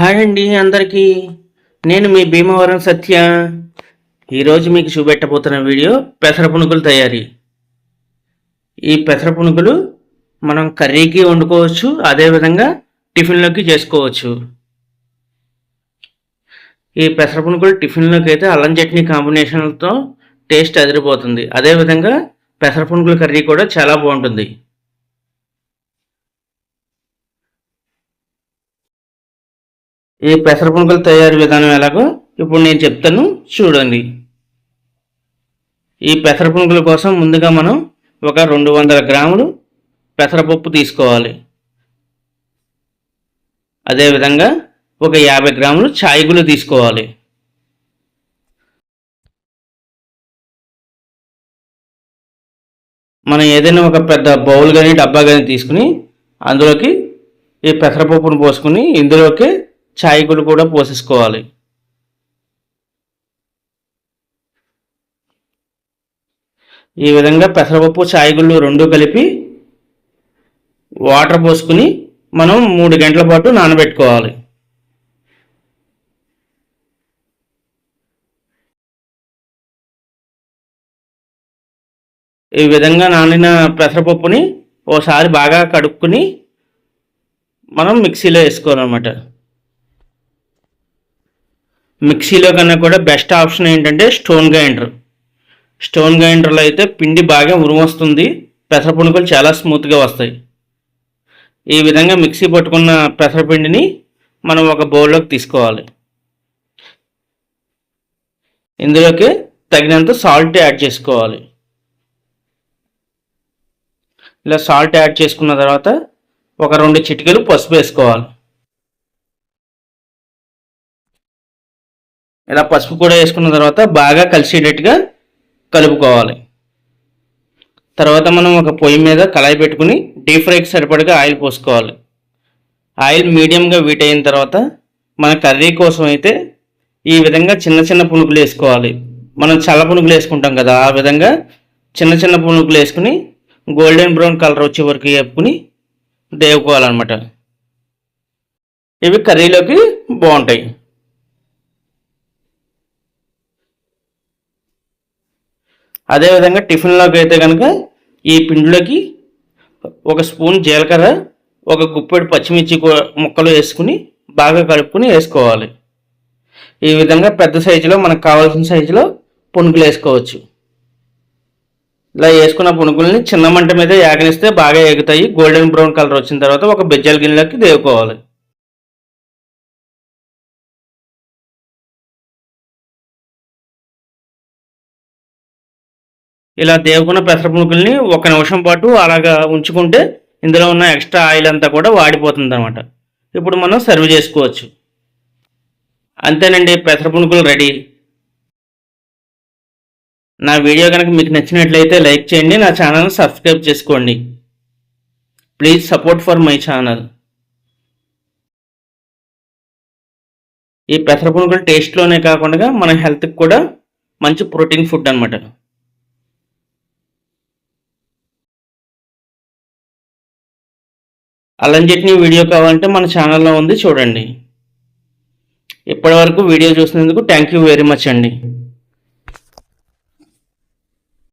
Hi అండి అందరికీ. నేను మీ భీమవరం సత్య. ఈరోజు మీకు చూపెట్టబోతున్న వీడియో పెసర పునుగుల తయారీ. ఈ పెసర పునుగులు మనం కర్రీకి వండుకోవచ్చు అదేవిధంగా టిఫిన్లోకి చేసుకోవచ్చు. ఈ పెసర పునుగులు టిఫిన్లోకి అయితే అల్లం చట్నీ కాంబినేషన్తో టేస్ట్ అదిరిపోతుంది. అదేవిధంగా పెసర పునుగుల కర్రీ కూడా చాలా బాగుంటుంది. ఈ పెసర పునుకలు తయారీ విధానం ఎలాగో ఇప్పుడు నేను చెప్తాను. చూడండి. ఈ పెసర పునుగుల కోసం ముందుగా మనం ఒక రెండు వందల గ్రాములు పెసరపప్పు తీసుకోవాలి. అదేవిధంగా ఒక యాభై గ్రాములు చాయగులు తీసుకోవాలి. మనం ఏదైనా ఒక పెద్ద బౌల్ కానీ డబ్బా కానీ తీసుకుని అందులోకి ఈ పెసరపప్పును పోసుకుని ఇందులోకి ఛాయకులు కూడా పోసేసుకోవాలి. ఈ విధంగా పెసరపప్పు ఛాయగుళ్ళు రెండు కలిపి వాటర్ పోసుకుని మనం మూడు గంటల పాటు నానబెట్టుకోవాలి. ఈ విధంగా నానిన పెసరపప్పుని ఓసారి బాగా కడుక్కుని మనం మిక్సీలో వేసుకోవాలన్నమాట. మిక్సీలో కన్నా కూడా బెస్ట్ ఆప్షన్ ఏంటంటే స్టోన్ గ్రైండర్ స్టోన్ గ్రైండర్లో అయితే పిండి బాగా ఉరుమొస్తుంది పెసర పునుకులు చాలా స్మూత్గా వస్తాయి. ఈ విధంగా మిక్సీ పట్టుకున్న పెసరపిండిని మనం ఒక బౌల్లోకి తీసుకోవాలి. ఇందులోకి తగినంత సాల్ట్ యాడ్ చేసుకోవాలి. ఇలా సాల్ట్ యాడ్ చేసుకున్న తర్వాత ఒక రెండు చిటికలు పసుపు వేసుకోవాలి. ఇలా పసుపు కూడా వేసుకున్న తర్వాత బాగా కలిసేటట్టుగా కలుపుకోవాలి. తర్వాత మనం ఒక పొయ్యి మీద కళాయి పెట్టుకుని డీప్ ఫ్రైకి సరిపడగా ఆయిల్ పోసుకోవాలి. ఆయిల్ మీడియంగా వీట్ అయిన తర్వాత మన కర్రీ కోసం అయితే ఈ విధంగా చిన్న చిన్న పునుకులు వేసుకోవాలి. మనం చల్ల పునుకులు వేసుకుంటాం కదా ఆ విధంగా చిన్న చిన్న పునుకులు వేసుకుని గోల్డెన్ బ్రౌన్ కలర్ వచ్చే వరకు వేపుకుని దేవుకోవాలన్నమాట ఇవి కర్రీలోకి బాగుంటాయి. అదేవిధంగా టిఫిన్లోకి అయితే కనుక ఈ పిండిలోకి ఒక స్పూన్ జీలకర్ర ఒక గుప్పెడు పచ్చిమిర్చి ముక్కలు వేసుకుని బాగా కలుపుకుని వేసుకోవాలి. ఈ విధంగా పెద్ద సైజులో మనకు కావాల్సిన సైజులో పునుకులు వేసుకోవచ్చు. ఇలా వేసుకున్న పునుకుల్ని చిన్న మంట మీద యాగనిస్తే బాగా ఎగుతాయి గోల్డెన్ బ్రౌన్ కలర్ వచ్చిన తర్వాత ఒక బెజ్జల గిన్నెలోకి దేవుకోవాలి. ఇలా దేవుకున్న పెసర పునుకుల్ని ఒక నిమిషం పాటు అలాగా ఉంచుకుంటే ఇందులో ఉన్న ఎక్స్ట్రా ఆయిల్ అంతా కూడా వాడిపోతుంది అనమాట ఇప్పుడు మనం సర్వ్ చేసుకోవచ్చు. అంతేనండి పెసర పునుకులు రెడీ. నా వీడియో కనుక మీకు నచ్చినట్లయితే లైక్ చేయండి నా ఛానల్ని సబ్స్క్రైబ్ చేసుకోండి. Please support for my channel. ఈ పెసర పునుగులు టేస్ట్లోనే కాకుండా మన హెల్త్కి కూడా మంచి ప్రోటీన్ ఫుడ్ అనమాట అల్లం చట్నీ వీడియో కావాలంటే మన ఛానల్లో ఉంది చూడండి. ఇప్పటి వరకు వీడియో చూసినందుకు థ్యాంక్ యూ వెరీ మచ్ అండి.